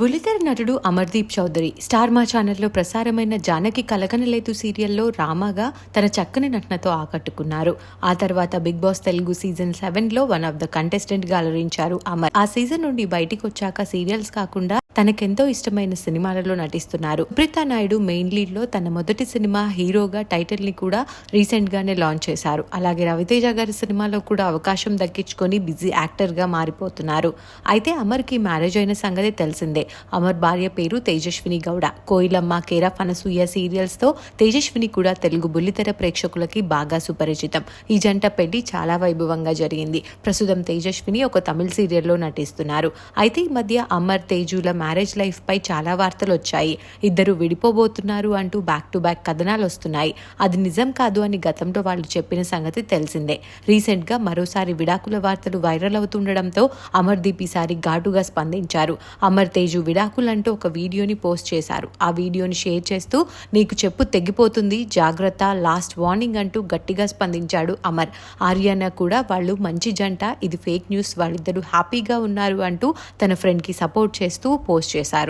బులితెర నటుడు అమర్దీప్ చౌదరి స్టార్ మా ఛానల్లో ప్రసారమైన జానకి కలగనలేదు సీరియల్లో రామాగా తన చక్కని నటనతో ఆకట్టుకున్నారు. ఆ తర్వాత బిగ్ బాస్ తెలుగు సీజన్ సెవెన్లో వన్ ఆఫ్ ద కంటెస్టెంట్గా అలరించారు అమర్. ఆ సీజన్ నుండి బయటికి వచ్చాక సీరియల్స్ కాకుండా తనకెంతో ఇష్టమైన సినిమాలలో నటిస్తున్నారు. సుప్రీతా నాయుడు మెయిన్ లీడ్లో తన మొదటి సినిమా హీరోగా టైటిల్ని కూడా రీసెంట్గానే లాంచ్ చేశారు. అలాగే రవితేజ గారి సినిమాలో కూడా అవకాశం దక్కించుకొని బిజీ యాక్టర్గా మారిపోతున్నారు. అయితే అమర్కి మ్యారేజ్ అయిన సంగతి తెలిసిందే. అమర్ భార్య పేరు తేజస్విని గౌడ. కోయిలమ్మ కేరా అనసూయ సీరియల్స్తో తేజస్విని కూడా తెలుగు బుల్లితెర ప్రేక్షకులకి బాగా సుపరిచితం. ఈ జంట పెళ్ళి చాలా వైభవంగా జరిగింది. ప్రస్తుతం తేజస్విని ఒక తమిళ సీరియల్లో నటిస్తున్నారు. అయితే ఈ మధ్య అమర్ తేజుల మ్యారేజ్ లైఫ్పై చాలా వార్తలు వచ్చాయి. ఇద్దరు విడిపోబోతున్నారు అంటూ బ్యాక్ టు బ్యాక్ కథనాలు వస్తున్నాయి. అది నిజం కాదు అని గతంలో వాళ్ళు చెప్పిన సంగతి తెలిసిందే. రీసెంట్గా మరోసారి విడాకుల వార్తలు వైరల్ అవుతుండడంతో అమర్దీప్ ఈసారి ఘాటుగా స్పందించారు. అమర్ తేజు విడాకులంటూ ఒక వీడియోని పోస్ట్ చేశారు. ఆ వీడియోని షేర్ చేస్తూ నీకు చెప్పు తెగిపోతుంది జాగ్రత్త లాస్ట్ వార్నింగ్ అంటూ గట్టిగా స్పందించాడు అమర్. ఆర్యానా కూడా వాళ్ళు మంచి జంట ఇది ఫేక్ న్యూస్ వాళ్ళిద్దరూ హ్యాపీగా ఉన్నారు అంటూ తన ఫ్రెండ్కి సపోర్ట్ చేస్తూ పోస్ట్ చేశారు.